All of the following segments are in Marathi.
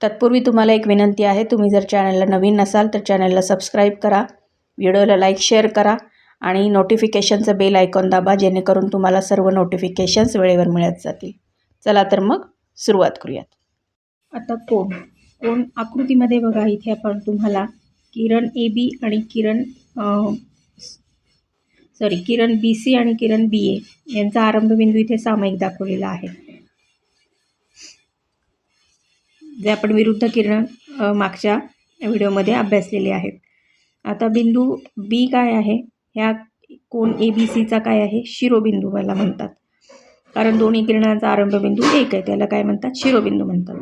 तत्पूर्वी तुम्हाला एक विनंती आहे तुम्ही जर चॅनलला नवीन नसाल तर चॅनलला सबस्क्राईब करा व्हिडिओला लाईक शेअर करा आणि नोटिफिकेशनचं बेल आयकॉन दाबा जेणेकरून तुम्हाला सर्व नोटिफिकेशन्स वेळेवर मिळत जातील. चला तर मग सुरुवात करूयात. आता कोण? कोण आकृतीमध्ये बघा इथे आपण तुम्हाला किरण ए बी आणि किरण सॉरी किरण बी सी आणि किरण बी ए यांचा आरंभबिंदू इथे सामायिक दाखवलेला आहे. जे आपण विरुद्ध किरण मागच्या व्हिडिओमध्ये अभ्यासलेले आहेत. आता बिंदू बी काय आहे? ह्या कोण ए बी सीचा काय आहे? शिरोबिंदू मला म्हणतात. कारण दोन्ही किरणांचा आरंभबिंदू एक आहे त्याला काय म्हणतात? शिरोबिंदू म्हणतात.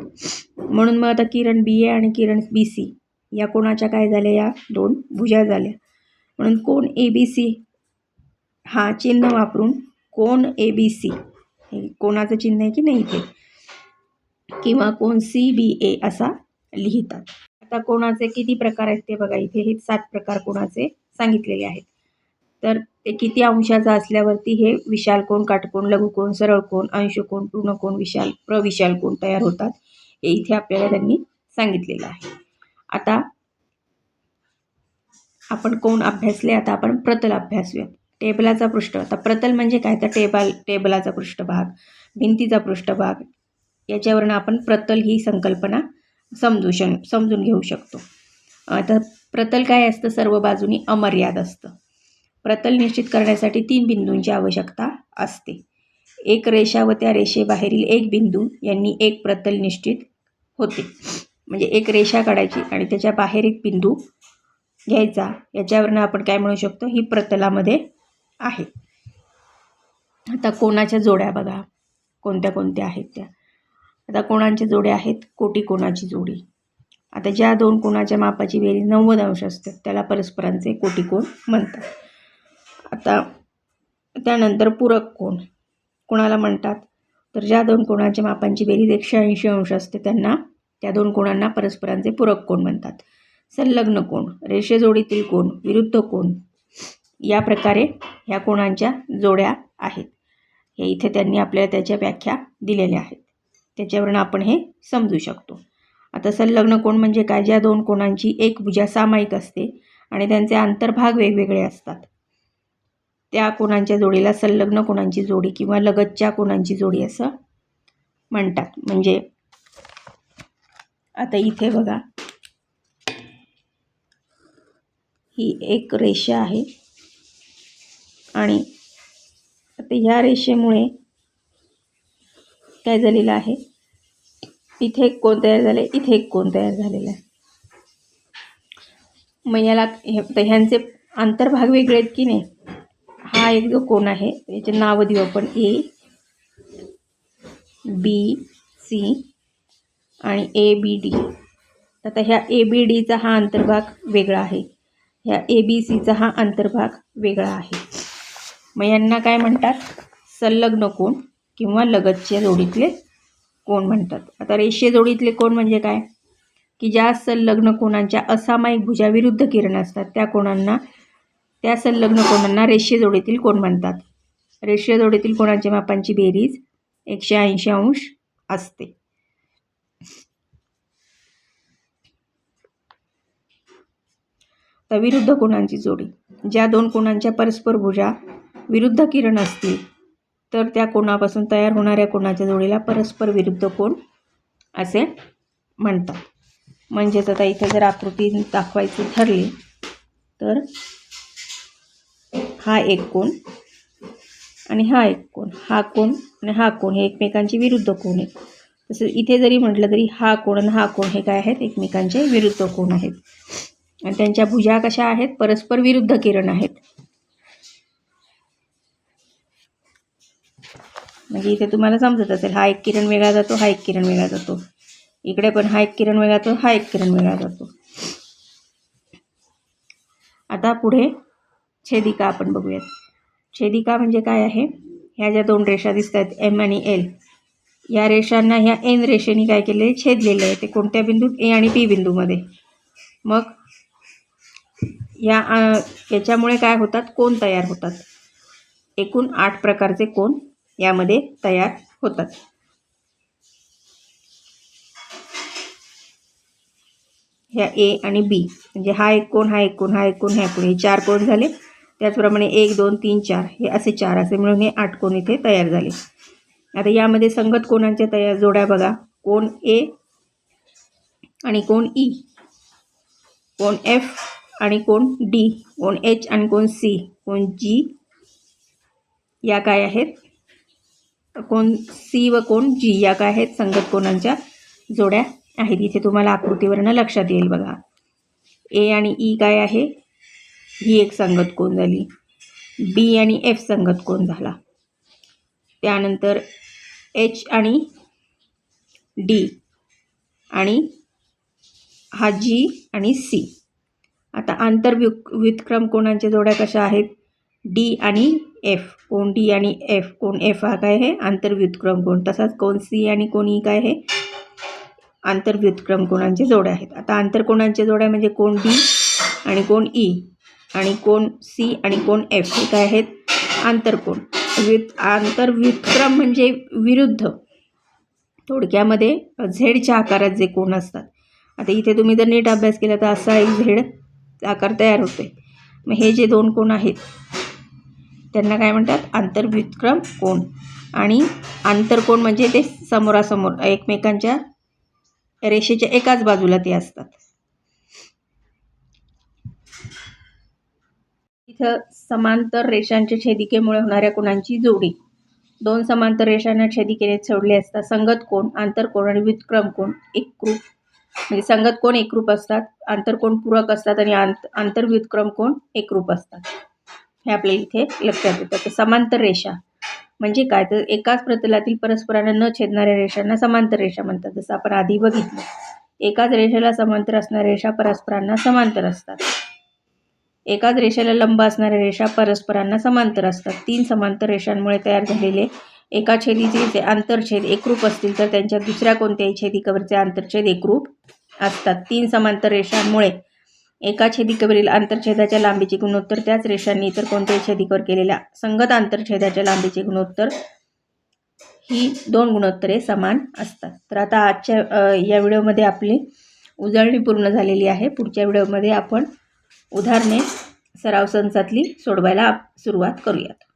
म्हणून मग आता किरण बी ए आणि किरण बी सी या कोणाच्या काय झाल्या? या दोन भुजा झाल्या. म्हणून कोण ए बी सी हा चिन्ह वापरून कोण ए बी सी हे कोणाचं चिन्ह आहे की नाही ते? किंवा कोण सी बी ए असा लिहितात. आता कोणाचे किती प्रकार आहेत ते बघा इथे. हे सात प्रकार कोणाचे सांगितलेले आहेत. तर ते किती अंशाचा असल्यावरती हे विशाल कोण काटकोण लघुकोण सरळ कोण अंशकोण पूर्णकोण विशाल प्रविशाल कोण तयार होतात हे इथे आपल्याला त्यांनी सांगितलेलं आहे. आता आपण कोण अभ्यासले? आता आपण प्रतल अभ्यासूयात टेबलाचा पृष्ठ. आता प्रतल म्हणजे काय? तर टेबल टेबलाचा पृष्ठभाग भिंतीचा पृष्ठभाग याच्यावरनं आपण प्रतल ही संकल्पना समजू श समजून घेऊ शकतो. आता प्रतल काय असतं? सर्व बाजूनी अमर्याद असतं. प्रतल निश्चित करण्यासाठी तीन बिंदूंची आवश्यकता असते. एक रेषा व त्या रेषेबाहेरील एक बिंदू यांनी एक प्रतल निश्चित होते. म्हणजे एक रेषा काढायची आणि त्याच्या बाहेर एक बिंदू घ्यायचा. याच्यावरनं आपण काय म्हणू शकतो? ही प्रतलामध्ये आहे. आता कोणाच्या जोड्या बघा? कोणत्या कोणत्या आहेत त्या? आता कोणाच्या जोड्या आहेत? कोटी कोणाची जोडी? आता ज्या दोन कोणाच्या मापाची बेरीज नव्वद अंश असतात त्याला परस्परांचे कोटी कोण म्हणतात? आता त्यानंतर पूरक कोण? कोणाला म्हणतात? तर ज्या दोन कोणाच्या मापांची बेरीज एकशे ऐंशी अंश असते त्यांना त्या दोन कोणांना परस्परांचे पूरक कोण म्हणतात? संलग्न कोण? रेषेजोडीतील कोण? विरुद्ध कोण? या प्रकारे ह्या कोणांच्या जोड्या आहेत. हे इथे त्यांनी आपल्याला त्याच्या व्याख्या दिलेल्या आहेत. त्याच्यावरून आपण हे समजू शकतो. आता संलग्न कोण म्हणजे काय? ज्या दोन कोणांची एक भुजा सामायिक असते आणि त्यांचे आंतरभाग वेगवेगळे असतात. त्या कोणांच्या जोडीला संलग्न कोणांची जोडी किंवा लगतच्या कोणांची जोडी असं म्हणतात. म्हणजे आता इथे बघा. ही एक रेषा आहे. आणि आता ह्या रेषेमुळे काय झालेलं आहे? इथे एक कोण तयार झाले इथे एक कोण तयार झालेला आहे. मग याला हे तर ह्यांचे अंतर्भाग वेगळे आहेत की नाही? हा एक जो कोण आहे याचे नावं देऊ आपण. ए बी सी आणि ए बी डी. आता ह्या ए बी डीचा हा अंतर्भाग वेगळा आहे. ह्या ए बी सीचा हा अंतर्भाग वेगळा आहे. मग यांना काय म्हणतात? संलग्न कोण किंवा लगतच्या जोडीतले कोण म्हणतात? आता रेषेजोडीतले कोण म्हणजे काय? की ज्या संलग्न कोणांच्या असामायिक भुजा विरुद्ध किरण असतात त्या कोणांना त्या संलग्न कोणांना रेषेजोडीतील कोण म्हणतात? रेषे जोडीतील कोणाच्या मापांची बेरीज एकशे ऐंशी अंश असते. तर विरुद्ध कोणांची जोडी? ज्या दोन कोणांच्या परस्पर भुजा विरुद्ध किरण असतील तर त्या कोणापासून तयार होणाऱ्या कोणाच्या जोडीला परस्पर विरुद्ध कोण असे म्हणतात. म्हणजेच आता इथे जर आकृती दाखवायची ठरली तर हा एक कोण आणि हा एक कोण हा कोण आणि हा कोण हे एकमेकांचे विरुद्ध कोण आहेत. तसं इथे जरी म्हटलं तरी हा कोण आणि हा कोण हे काय आहेत? एकमेकांचे विरुद्ध कोण आहेत. आणि त्यांच्या भुजा कशा आहेत? परस्पर विरुद्ध किरण आहेत. म्हणजे इथे तुम्हाला समजत असेल हा एक किरण वेगळा जातो हा एक किरण वेगळा जातो. इकडे पण हा एक किरण वेगळा जातो हा एक किरण वेगळा जातो. आता पुढे छेदिका आपण बघूयात. छेदिका म्हणजे काय आहे? ह्या ज्या दोन रेषा दिसत आहेत एम आणि एल या रेषांना ह्या एन रेषेने काय केले छेदलेलं आहे. ते कोणत्या बिंदूत? ए आणि पी बिंदूमध्ये. मग या याच्यामुळे काय होतात? कोण तयार होतात? एकूण आठ प्रकारचे कोण यामध्ये तयार होतात. ह्या ए आणि बी म्हणजे हा एक कोण हा एक कोण हा एक कोण ह्या कोण हे चार कोण झाले. त्याचप्रमाणे एक दोन तीन चार हे असे चार असे मिळून हे आठ कोण इथे तयार झाले. आता यामध्ये संगत कोणांच्या तयार जोड्या बघा. कोण ए आणि कोण ई e. कोण एफ आणि कोण डी कोण एच आणि कोण सी कोण जी या काय आहेत? कोण सी व कोण जी या काय आहेत? संगत कोणांच्या जोड्या आहेत? इथे तुम्हाला आकृतीवरनं लक्षात येईल बघा. ए आणि ई काय आहे? ही एक संगत कोण झाली. बी आणि एफ संगत कोण झाला? त्यानंतर एच आणि डी आणि हा जी आणि सी. आता आंतरव्यु व्युत्क्रम कोणाच्या जोड्या कशा आहेत? डी आणि एफ. कोण डी आणि एफ? कोण एफ हा काय आहे? आंतरव्युत्क्रम कोण? तसाच कोण सी आणि कोण ई काय आहे? आंतरव्युत्क्रम कोणांचे जोड्या आहेत. आता आंतरकोणांच्या जोड्या म्हणजे कोण डी आणि कोण ई आणि कोण सी आणि कोण एफ हे काय आहेत? आंतरकोण व्युत आंतरव्युत्क्रम म्हणजे विरुद्ध. थोडक्यामध्ये झेडच्या आकारात जे कोण असतात. आता इथे तुम्ही जर नीट अभ्यास केला तर असा एक झेड आकार तयार होतो मग हे जे दोन कोण आहेत त्यांना काय म्हणतात? आंतरव्युत्क्रम कोण? आणि आंतरकोण म्हणजे ते समोरासमोर एकमेकांच्या रेषेच्या एकाच बाजूला ते असतात. इथं समांतर रेषांच्या छेदिकेमुळे होणाऱ्या कोणांची जोडी? दोन समांतर रेषांना छेदिकेने सोडले असतात संगत कोण? आंतरकोण आणि व्युत्क्रम कोण? एकरूप. म्हणजे संगत कोण एकरूप असतात आंतरकोण पूरक असतात आणि आंत आंतरव्युत्क्रम कोण? एकरूप असतात. हे आपल्या इथे लक्षात येतं. तर समांतर रेषा. म्हणजे काय? तर एकाच प्रतलातील परस्परांना न छेदणाऱ्या रेषांना समांतर रेषा म्हणतात. जसं आपण आधी बघितलं. एकाच रेषेला समांतर असणाऱ्या रेषा परस्परांना समांतर असतात. एकाच रेषेला लंब असणाऱ्या रेषा परस्परांना समांतर असतात. तीन समांतर रेषांमुळे तयार झालेले एका छेदीचे जे आंतरछेद एकरूप असतील तर त्यांच्या दुसऱ्या कोणत्याही छेदीकवरचे आंतरछेद एकरूप असतात. तीन समांतर रेषांमुळे एका छेदिकेवरील आंतरछेदाच्या लांबीचे गुणोत्तर त्याच रेषांनी इतर कोणत्याही छेदिकेवर केलेल्या संगत आंतरछेदाच्या लांबीचे गुणोत्तर ही दोन गुणोत्तरे समान असतात. तर आता आजच्या या व्हिडिओमध्ये आपली उजळणी पूर्ण झालेली आहे. पुढच्या व्हिडिओमध्ये आपण उदाहरणे सराव संचातली सोडवायला सुरुवात करूयात.